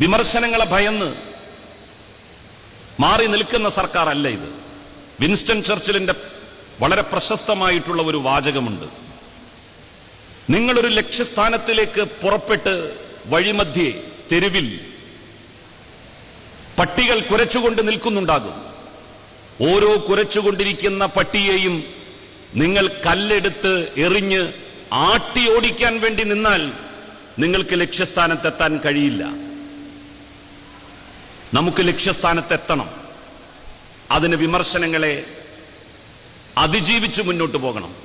വിമർശനങ്ങളെ ഭയന്ന് മാറി നിൽക്കുന്ന സർക്കാർ അല്ല ഇത്. വിൻസ്റ്റൺ ചർച്ചിലിന്റെ വളരെ പ്രശസ്തമായിട്ടുള്ള ഒരു വാചകമുണ്ട്. നിങ്ങളൊരു ലക്ഷ്യസ്ഥാനത്തിലേക്ക് പുറപ്പെട്ട് വഴിമധ്യേ തെരുവിൽ പട്ടികൾ കുരച്ചുകൊണ്ട് നിൽക്കുന്നുണ്ടാകും. ഓരോ കുരച്ചുകൊണ്ടിരിക്കുന്ന പട്ടിയെയും നിങ്ങൾ കല്ലെടുത്ത് എറിഞ്ഞ് ആട്ടി ഓടിക്കാൻ വേണ്ടി നിന്നാൽ നിങ്ങൾക്ക് ലക്ഷ്യസ്ഥാനത്തെത്താൻ കഴിയില്ല. നമുക്ക് ലക്ഷ്യസ്ഥാനത്തെത്തണം. അതിന് വിമർശനങ്ങളെ അതിജീവിച്ച് മുന്നോട്ട് പോകണം.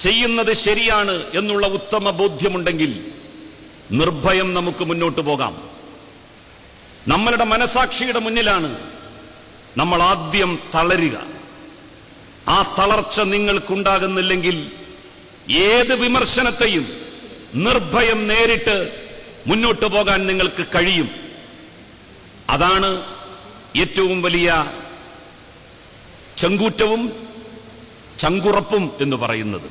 ചെയ്യുന്നത് ശരിയാണ് എന്നുള്ള ഉത്തമ ബോധ്യമുണ്ടെങ്കിൽ നിർഭയം നമുക്ക് മുന്നോട്ട് പോകാം. നമ്മളുടെ മനസാക്ഷിയുടെ മുന്നിലാണ് നമ്മൾ ആദ്യം തളരുക. ആ തളർച്ച നിങ്ങൾക്കുണ്ടാകുന്നില്ലെങ്കിൽ ഏത് വിമർശനത്തെയും നിർഭയം നേരിട്ട് മുന്നോട്ട് പോകാൻ നിങ്ങൾക്ക് കഴിയും. അതാണ് ഏറ്റവും വലിയ ചങ്കൂറ്റവും ചങ്കുറപ്പും എന്ന് പറയുന്നത്.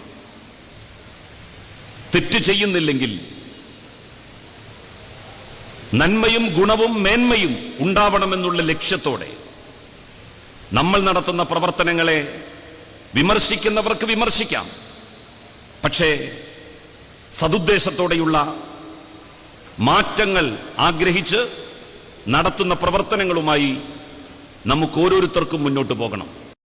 തെറ്റ് ചെയ്യുന്നില്ലെങ്കിൽ നന്മയും ഗുണവും മേന്മയും ഉണ്ടാവണമെന്നുള്ള ലക്ഷ്യത്തോടെ നമ്മൾ നടത്തുന്ന പ്രവർത്തനങ്ങളെ വിമർശിക്കുന്നവർക്ക് വിമർശിക്കാം. പക്ഷേ സതുദ്ദേശത്തോടെയുള്ള മാറ്റങ്ങൾ ആഗ്രഹിച്ച് നടത്തുന്ന പ്രവർത്തനങ്ങളുമായി നമുക്ക് ഓരോരുത്തർക്കും മുന്നോട്ട് പോകണം.